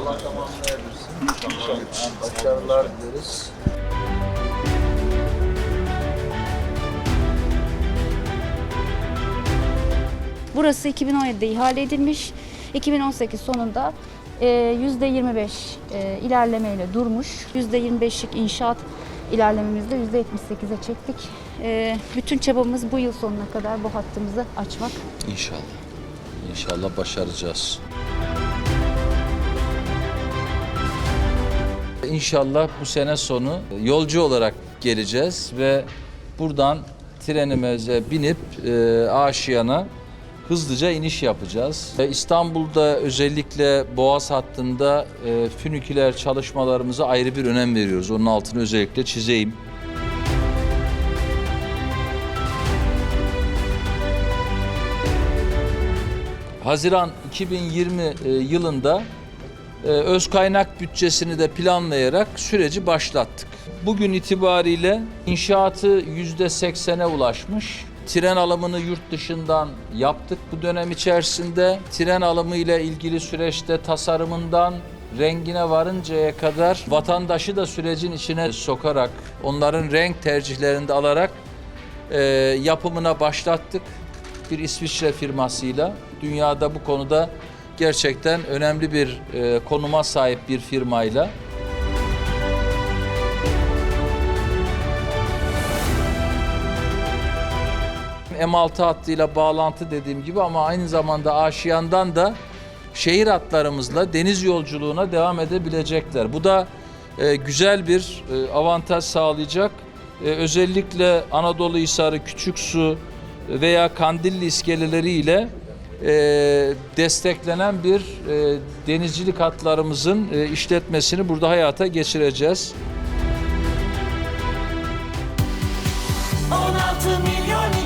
Allah tamamlayabilirsin. İnşallah. Başarılar dileriz. Burası 2017'de ihale edilmiş. 2018 sonunda e, %25 e, ilerlemeyle durmuş. %25'lik inşaat ilerlememizde %78'e çektik. E, bütün çabamız bu yıl sonuna kadar bu hattımızı açmak. İnşallah. İnşallah başaracağız. İnşallah bu sene sonu yolcu olarak geleceğiz ve buradan trenimize binip e, Aşiyan'a hızlıca iniş yapacağız. E, İstanbul'da özellikle Boğaz hattında e, füniküler çalışmalarımıza ayrı bir önem veriyoruz. Onun altını özellikle çizeyim. Haziran 2020 e, yılında öz kaynak bütçesini de planlayarak süreci başlattık. Bugün itibariyle inşaatı yüzde 80'e ulaşmış. Tren alımını yurt dışından yaptık bu dönem içerisinde. Tren alımı ile ilgili süreçte tasarımından rengine varıncaya kadar vatandaşı da sürecin içine sokarak, onların renk tercihlerini de alarak e, yapımına başlattık bir İsviçre firmasıyla. Dünyada bu konuda gerçekten önemli bir e, konuma sahip bir firmayla. M6 hattıyla bağlantı dediğim gibi ama aynı zamanda Aşiyan'dan da şehir hatlarımızla deniz yolculuğuna devam edebilecekler. Bu da e, güzel bir e, avantaj sağlayacak. E, özellikle Anadolu Hisarı, Küçüksu veya Kandilli iskeleleriyle e, desteklenen bir e, denizcilik hatlarımızın e, işletmesini burada hayata geçireceğiz. 16 milyon